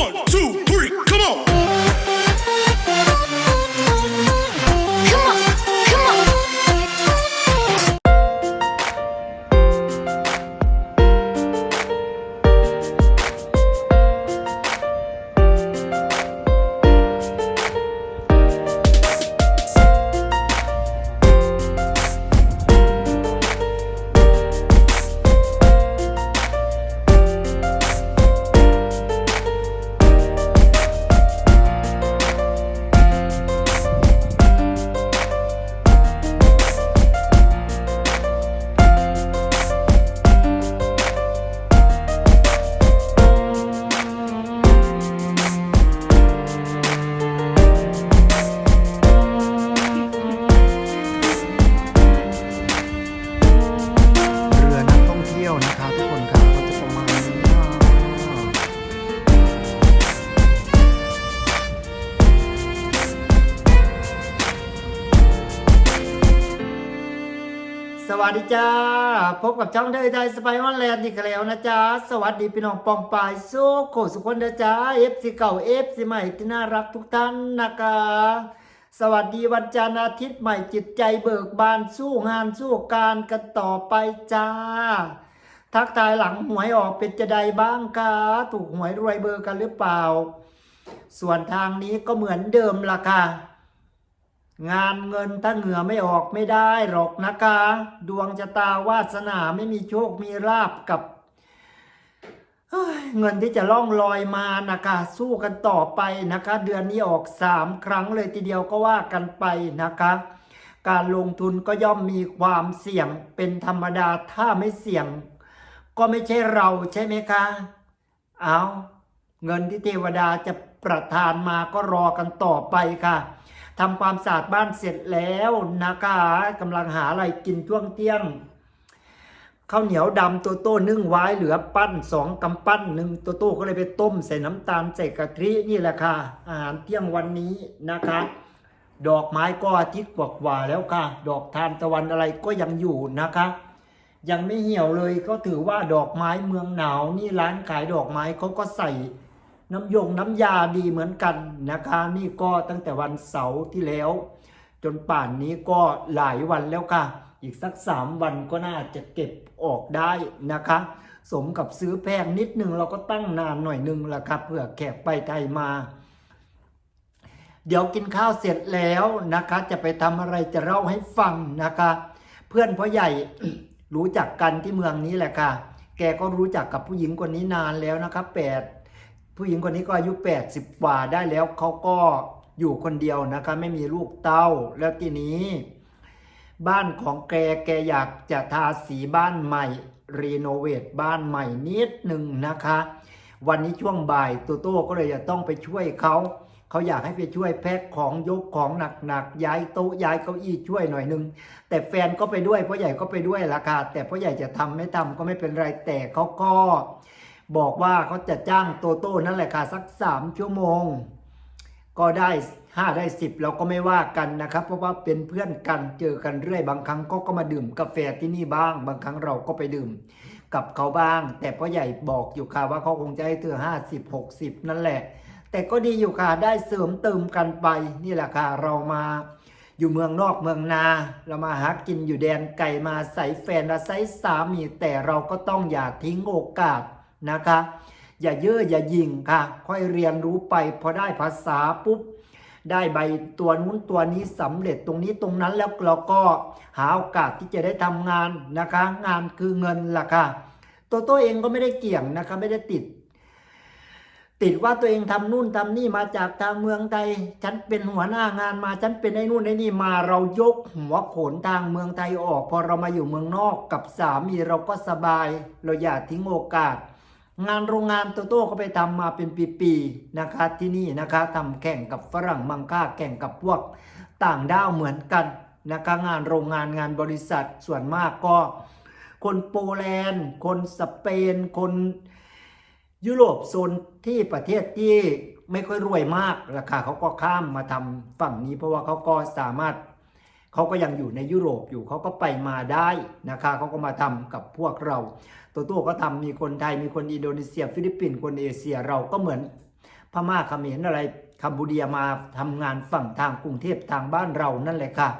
One, two, สวัสดีจ้า พบกับช่องเดยไทยสไปออนแลนด์อีกแล้วนะจ๊ะสวัสดีพี่น้องปองปายสู้โคสุคนเด้อจ้าเอฟซีเก่าเอฟซีใหม่ที่น่ารักทุกท่านนะคะสวัสดีวันจันทร์อาทิตย์ใหม่จิตใจเบิกบานสู้งานสู้การกันต่อไปจ้า ทักทายหลังหวยออกเป็นจะใดบ้างคะถูกหวยรวยเบอร์กันหรือเปล่า ส่วนทางนี้ก็เหมือนเดิมล่ะค่ะ งานเงินถ้าเหงื่อไม่ออกไม่ได้หรอกนะคะ ดวงชะตาวาสนาไม่มีโชคมีลาบกับเฮ้ยเงินที่จะล่องลอยมานะคะ สู้กันต่อไปนะคะ เดือนนี้ออกสามครั้งเลยทีเดียวก็ว่ากันไปนะคะ การลงทุนก็ย่อมมีความเสี่ยงเป็นธรรมดาถ้าไม่เสี่ยง ก็ไม่ใช่เราใช่ไหมคะเอาเงินที่เทวดาจะประทานมาก็รอกันต่อไปค่ะ ทำความสะอาดบ้านเสร็จแล้วนะคะกำลังหาอะไรกินช่วงเที่ยงข้าวเหนียวดำตัวโต้นึ่งไว้เหลือปั้นสองกำปั้นหนึ่งตัวโต้ก็เลยไปต้มใส่น้ำตาลใส่กะทินี่แหละค่ะ อาหารเที่ยงวันนี้นะคะ ดอกไม้ก็อาทิตย์กว่าๆแล้วค่ะ ดอกทานตะวันอะไรก็ยังอยู่นะคะ ยังไม่เหี่ยวเลยก็ถือว่าดอกไม้เมืองหนาวนี่ร้านขายดอกไม้เขาก็ใส่ น้ำยงน้ำยาดีเหมือนกันนะคะ นี่ก็ตั้งแต่วันเสาร์ที่แล้ว จนป่านนี้ก็หลายวันแล้วค่ะ อีกสักสามวันก็น่าจะเก็บออกได้นะคะ สมกับซื้อแพงนิดนึงเราก็ตั้งนานหน่อยนึงละครับเผื่อแขกไปไทยมา เดี๋ยวกินข้าวเสร็จแล้วนะคะ จะไปทำอะไรจะเล่าให้ฟังนะคะ เพื่อนพ่อใหญ่รู้จักกันที่เมืองนี้แหละค่ะ แกก็รู้จักกับผู้หญิงคนนี้นานแล้วนะครับแปด ผู้หญิงคนนี้ก็อายุ 80กว่าได้แล้วเขาก็อยู่คนเดียวนะคะไม่มีลูกเต้าแล้วทีนี้ บ้านของแกแกอยากจะทาสีบ้านใหม่ รีโนเวทบ้านใหม่นิดหนึ่งนะคะ วันนี้ช่วงบ่ายโตโต้ก็เลยจะต้องไปช่วยเขาเขาอยากให้ไปช่วยแพ็คของยกของหนักๆย้ายโต๊ะย้ายเก้าอี้ช่วยหน่อยหนึง แต่แฟนก็ไปด้วยพ่อใหญ่ก็ไปด้วยละค่ะแต่พ่อใหญ่จะทำไม่ทำก็ไม่เป็นไรแต่เขาก็ บอกว่าเขาจะจ้างโตโต้นั่นแหละค่ะสักสามชั่วโมง ก็ได้ห้าได้สิบเราก็ไม่ว่ากันนะครับ เพราะว่าเป็นเพื่อนกันเจอกันเรื่อยบางครั้งก็ก็มาดื่มกาแฟที่นี่บ้าง บางครั้งเราก็ไปดื่มกับเขาบ้าง แต่พ่อใหญ่บอกอยู่ค่ะว่าเขาคงจะให้เธอห้าสิบหกสิบนั่นแหละ แต่ก็ดีอยู่ค่ะได้เสริมเติมกันไปนี่แหละค่ะเรามาอยู่เมืองนอกเมืองนา เรามาหากินอยู่แดนไก่มาใส่แฟนและใส่สามีแต่เราก็ต้องอย่าทิ้งโอกาส นะคะ อย่าเย่ออย่ายิงค่ะ ค่อยเรียนรู้ไปพอได้ภาษาปุ๊บได้ใบตัวนู้นตัวนี้สำเร็จตรงนี้ตรงนั้นแล้วเราก็หาโอกาสที่จะได้ทำงานนะคะ งานคือเงินล่ะค่ะ ตัวตัวเองก็ไม่ได้เกี่ยงนะคะไม่ได้ติด ติดว่าตัวเองทำนู่นทำนี่มาจากทางเมืองไทยฉันเป็นหัวหน้างานมาฉันเป็นไอ้นู่นไอ้นี่มาเรายกหัวโขนทางเมืองไทยออก พอเรามาอยู่เมืองนอกกับสามีเราก็สบาย เราอย่าทิ้งโอกาส งานโรงงานโตโต้ก็ไปทำมาเป็นปีๆนะคะที่นี่นะคะทำแข่งกับฝรั่งมังค่าแข่งกับพวกต่างด้าวเหมือนกันนะคะงานโรงงานงานบริษัทส่วนมากก็ คนโปแลนด์ คนสเปน คนยุโรปโซนที่ประเทศที่ไม่ค่อยรวยมากราคาเขาก็ข้ามมาทำฝั่งนี้ เพราะว่าเขาก็สามารถ เขาก็ยังอยู่ในยุโรปอยู่เขาก็ไปมาได้นะคะเขาก็มาทำกับพวกเรา ตัวตัวก็ทำมีคนไทยมีคนอินโดนีเซีย ฟิลิปปินส์คนเอเชียเราก็เหมือนพม่าเขมรอะไรคัมพูเดียมาทำงานฝั่งทางกรุงเทพทางบ้านเรานั่นแหละค่ะ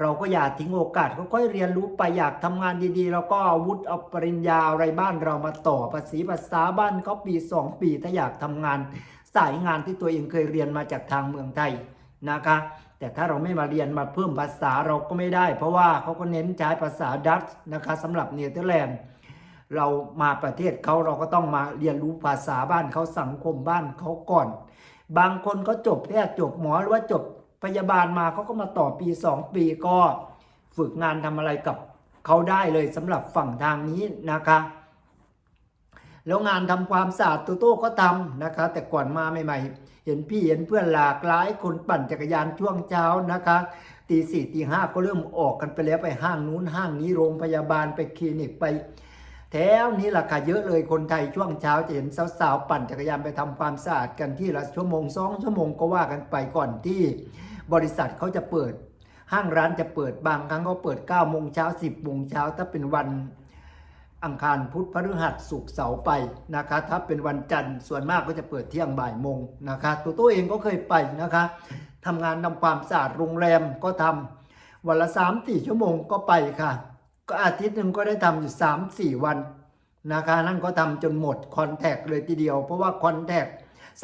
เราก็อย่าทิ้งโอกาสค่อยๆเรียนรู้ไปอยากทำงานดีๆ แล้วก็เอาวุฒิเอาปริญญาอะไรบ้านเรามาต่อภาษีภาษาบ้านเขาปีสองปีถ้าอยากทำงานสายงานที่ตัวเองเคยเรียนมาจากทางเมืองไทย นะคะ แต่ถ้าเราไม่มาเรียนมาเพิ่มภาษาเราก็ไม่ได้ เพราะว่าเขาก็เน้นใช้ภาษาดัตช์นะคะสำหรับเนเธอร์แลนด์เรามาประเทศเขาเราก็ต้องมาเรียนรู้ภาษาบ้านเขาสังคมบ้านเขาก่อน บางคนก็จบแพทย์จบหมอหรือว่าจบพยาบาลมาเขาก็มาต่อปี 2 ปีก็ฝึกงานทำอะไรกับเขาได้เลยสำหรับฝั่งทางนี้นะคะ แล้วงานทำความสะอาดตัวโต้ก็ทำนะคะ แต่ก่อนมาใหม่ ๆ เห็นพี่เห็นเพื่อนหลากหลายคนปั่นจักรยานช่วงเช้านะคะตีสี่ตีห้าก็เริ่มออกกันไปแล้วไปห้างนู้นห้างนี้โรงพยาบาลไปคลินิกไป แถวนี้ราคาเยอะเลยคนไทยช่วงเช้าจะเห็นสาวๆปั่นจักรยานไปทำความสะอาดกันที่ละชั่วโมงสองชั่วโมงก็ว่ากันไปก่อนที่ บริษัทเขาจะเปิด ห้างร้านจะเปิดบางครั้งก็เปิด9โมงเช้า10โมงเช้าถ้าเป็นวัน อังคารพุธพฤหัสศุกร์เสาร์ไปนะคะ ถ้าเป็นวันจันทร์ส่วนมากก็จะเปิดเที่ยงบ่ายโมงนะคะตัวตัวเองก็เคยไปนะคะทำงานทำความสะอาดโรงแรมก็ทำวันละ3 4ชั่วโมงก็ไปค่ะ ก็อาทิตย์หนึ่งก็ได้ทำอยู่3 4วันนะคะนั่นก็ทำจนหมดคอนแทคเลยทีเดียว เพราะว่าคอนแทค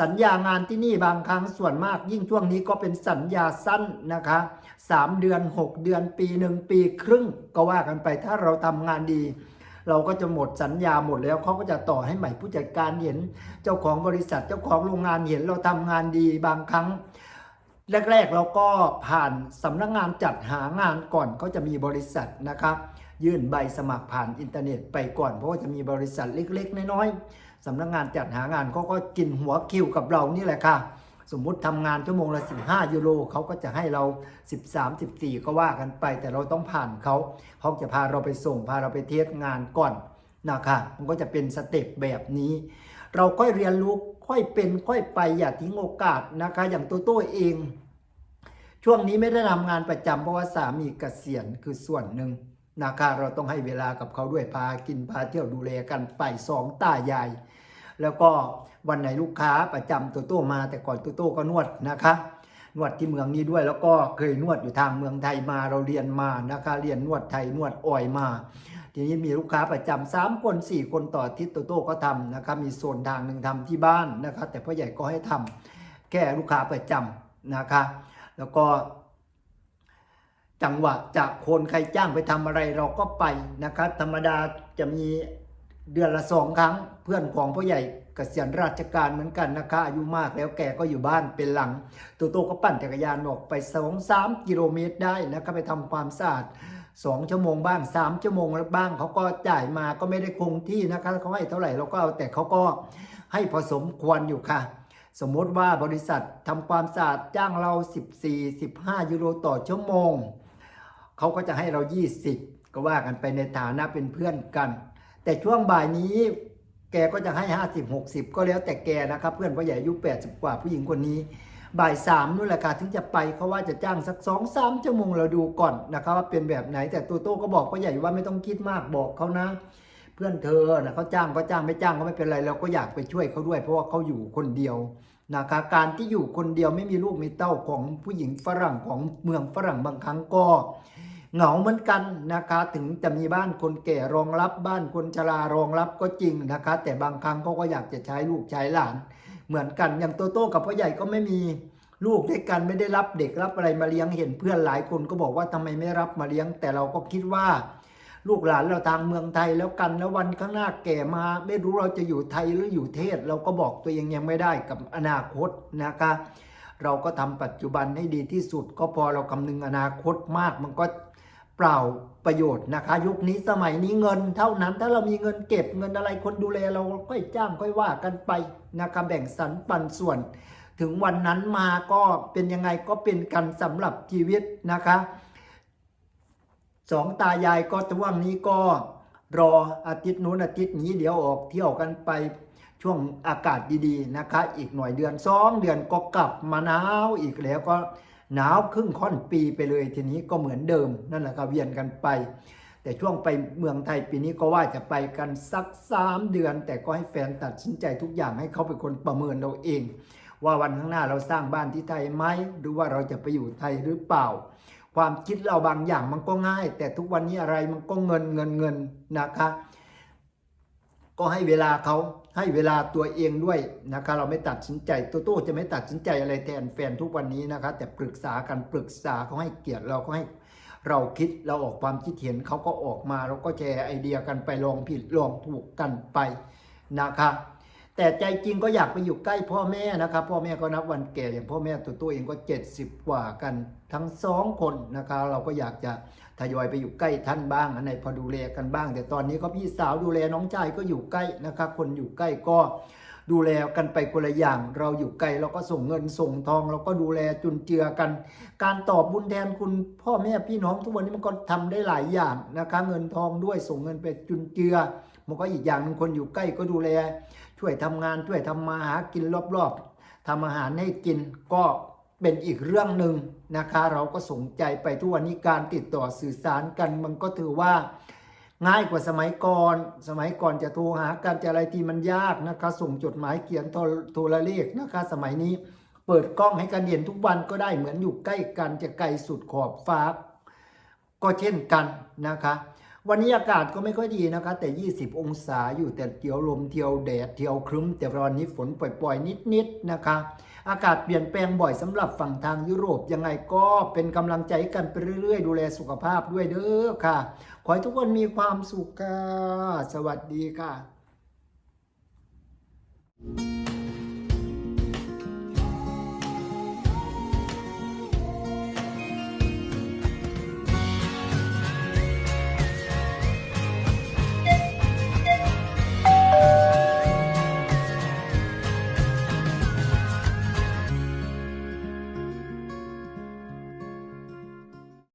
สัญญางานที่นี่บางครั้งส่วนมาก ยิ่งช่วงนี้ก็เป็นสัญญาสั้นนะคะ3เดือน6เดือนปีหนึ่งปีครึ่งก็ว่ากันไปถ้าเราทำงานดี เราก็จะหมดสัญญาหมดแล้วเขาก็จะต่อให้ใหม่ผู้จัดการเห็น เจ้าของบริษัทเจ้าของโรงงานเห็นเราทำงานดีบางครั้ง แรก ๆ เราก็ผ่านสำนักงานจัดหางานก่อนเขาจะมีบริษัทนะครับยื่นใบสมัครผ่านอินเทอร์เน็ตไปก่อน เพราะว่าจะมีบริษัทเล็ก ๆ น้อยๆสำนักงานจัดหางานเขาก็กินหัวคิวกับเรานี่แหละค่ะ สมมุติทำงานชั่วโมงละ 15 ยูโรเขาก็จะให้เรา 13 14 ก็ว่ากันไป แต่เราต้องผ่านเขาเขาจะพาเราไปส่งพาเราไปเทสงานก่อนนะคะมันก็จะเป็นสเต็ปแบบนี้ เราค่อยเรียนรู้ค่อยเป็นค่อยไปอย่าทิ้งโอกาสนะคะ อย่างตัวตัวเอง ช่วงนี้ไม่ได้ทำงานประจำเพราะว่าสามีเกษียณคือส่วนหนึ่งนะคะเราต้องให้เวลากับเขาด้วยพากินพาเที่ยวดูแลกันไปสองตายาย แล้วก็วันไหนลูกค้าประจำตัวโต้มา แต่ก่อนตัวโต้ก็นวดนะคะ นวดที่เมืองนี้ด้วยแล้วก็เคยนวดอยู่ทางเมืองไทยมาเราเรียนมานะคะ เรียนนวดไทยนวดอ่อยมา ทีนี้มีลูกค้าประจำสามคนสี่คนต่ออาทิศตัวโต้ก็ทำนะคะมีโซนทางหนึ่งทำที่บ้านนะคะ แต่พ่อใหญ่ก็ให้ทำแก้ลูกค้าประจำนะคะ แล้วก็จังหวะจากคนใครจ้างไปทำอะไรเราก็ไปนะครับ ธรรมดาจะมี เดือนละสองครั้ง เพื่อนของพ่อใหญ่เกษียณราชการเหมือนกันนะคะ อายุมากแล้วแกก็อยู่บ้านเป็นหลังตัวโตก็ปั่นจักรยานออกไปสองสามกิโลเมตรได้นะครับไปทำความสะอาดสองชั่วโมงบ้างสามชั่วโมงแล้วบ้างเขาก็จ่ายมาก็ไม่ได้คงที่นะคะเขาให้เท่าไหร่เราก็เอาแต่เขาก็ให้พอสมควรอยู่ค่ะ สมมติว่าบริษัททำความสะอาดจ้างเรา 14-15 ยูโรต่อชั่วโมงเขาก็จะให้เรา 20 ก็ว่ากันไปในฐานะเป็นเพื่อนกัน แต่ช่วงบ่ายนี้แกก็จะให้ 50 60 ก็แล้วแต่แกนะครับ เพื่อนพ่อใหญ่อายุ 80 กว่าผู้หญิงคนนี้ บ่ายสามนู่นแหละค่ะถึงจะไปเขาว่าจะจ้างสักสองสามชั่วโมงเราดูก่อนนะครับ ว่าเป็นแบบไหนแต่ตัวโต้ก็บอกพ่อใหญ่ว่าไม่ต้องคิดมากบอกเขานะ เพื่อนเธอนะเขาจ้างก็จ้างไม่จ้างก็ไม่เป็นไรเราก็อยากไปช่วยเขาด้วย เพราะว่าเขาอยู่คนเดียวนะคะการที่อยู่คนเดียวไม่มีลูกมีเต้าของผู้หญิงฝรั่งของเมืองฝรั่งบางครั้งก็ เหงาเหมือนกันนะคะ ถึงจะมีบ้านคนแก่รองรับบ้านคนชรารองรับก็จริงนะคะ แต่บางครั้งเขาก็อยากจะใช้ลูกใช้หลาน เหมือนกันอย่างโตโต้กับพ่อใหญ่ก็ไม่มีลูกด้วยกันไม่ได้รับเด็กรับอะไรมาเลี้ยงเห็นเพื่อนหลายคนก็บอกว่าทำไมไม่รับมาเลี้ยง แต่เราก็คิดว่า ลูกหลานเราทางเมืองไทยแล้วกันแล้ววันข้างหน้าแก่มา ไม่รู้เราจะอยู่ไทยหรืออยู่เทศ เราก็บอกตัวเองยังไม่ได้กับอนาคตนะคะ เราก็ทำปัจจุบันให้ดีที่สุด ก็พอเราคำนึงอนาคตมากมันก็ เปล่าประโยชน์นะคะ ยุคนี้สมัยนี้เงินเท่านั้นถ้าเรามีเงินเก็บเงินอะไรคนดูแลเราค่อยจ้างค่อยว่ากันไปนะคะแบ่งสรรปันส่วน ถึงวันนั้นมาก็เป็นยังไงก็เป็นกันสำหรับชีวิตนะคะสองตายายก็ช่วงนี้ก็รออาทิตย์นู้นอาทิตย์นี้เดี๋ยวออกเที่ยวกันไปช่วงอากาศดีๆนะคะ อีกหน่อยเดือนสองเดือนก็กลับมาหนาวอีกแล้วก็ หนาวครึ่งค่อนปีไปเลยทีนี้ก็เหมือนเดิมนั่นแหละครับเวียนกันไป แต่ช่วงไปเมืองไทยปีนี้ก็ว่าจะไปกันสักสามเดือน แต่ก็ให้แฟนตัดสินใจทุกอย่างให้เขาเป็นคนประเมินเราเอง ว่าวันข้างหน้าเราสร้างบ้านที่ไทยไหมหรือว่าเราจะไปอยู่ไทยหรือเปล่า ความคิดเราบางอย่างมันก็ง่าย แต่ทุกวันนี้อะไรมันก็เงินเงินเงินนะคะ ก็ให้เวลาเขาให้เวลาตัวเองด้วยนะคะ เราไม่ตัดสินใจตัวโต้จะไม่ตัดสินใจอะไรแทนแฟนทุกวันนี้นะคะ แต่ปรึกษากันปรึกษาเขาให้เกียรติเราก็ให้เราคิดเราออกความคิดเห็นเขาก็ออกมาเราก็แชร์ไอเดียกันไปลองผิดลองถูกกันไปนะคะ แต่ใจจริงก็อยากไปอยู่ใกล้พ่อแม่นะครับ พ่อแม่ก็นับวันแก่อย่างพ่อแม่ตัวตัวเองก็ 70 กว่ากันทั้งสองคนนะคะเราก็อยากจะทยอยไปอยู่ใกล้ท่านบ้างอันไหนพอดูแลกันบ้าง แต่ตอนนี้ก็พี่สาวดูแลน้องชายก็อยู่ใกล้นะครับ คนอยู่ใกล้ก็ดูแลกันไปคนละอย่าง เราอยู่ไกลเราก็ส่งเงินส่งทอง เราก็ดูแลจุนเจือกัน การตอบบุญแทนคุณพ่อแม่พี่น้องทุกวันนี้มันก็ทำได้หลายอย่างนะคะเงินทองด้วยส่งเงินไปจุนเจือ มันก็อีกอย่างหนึ่งคนอยู่ใกล้ก็ดูแล ช่วยทำงานช่วยทำมาหากินรอบๆทำอาหารให้กินก็เป็นอีกเรื่องหนึ่งนะคะ เราก็สนใจไปทุกวันนี้การติดต่อสื่อสารกัน มันก็ถือว่าง่ายกว่าสมัยก่อน สมัยก่อนจะโทรหากันจะอะไรที่มันยากนะคะ ส่งจดหมายเขียนโทรโทรเลขนะคะ สมัยนี้เปิดกล้องให้กันเห็นทุกวันก็ได้เหมือนอยู่ใกล้กันจะไกลสุดขอบฟ้า ก็เช่นกันนะคะ วันนี้อากาศก็ไม่ค่อยดีนะคะแต่ 20 องศาอยู่แต่เที่ยวลมเที่ยวแดดเที่ยวครึ้ม แต่วันนี้ฝนปล่อยๆ นิดๆนะคะ อากาศเปลี่ยนแปลงบ่อยสำหรับฝั่งทางยุโรปยังไงก็เป็นกำลังใจกันไปเรื่อยๆ ดูแลสุขภาพด้วยเด้อค่ะ ขอให้ทุกคนมีความสุขค่ะ สวัสดีค่ะ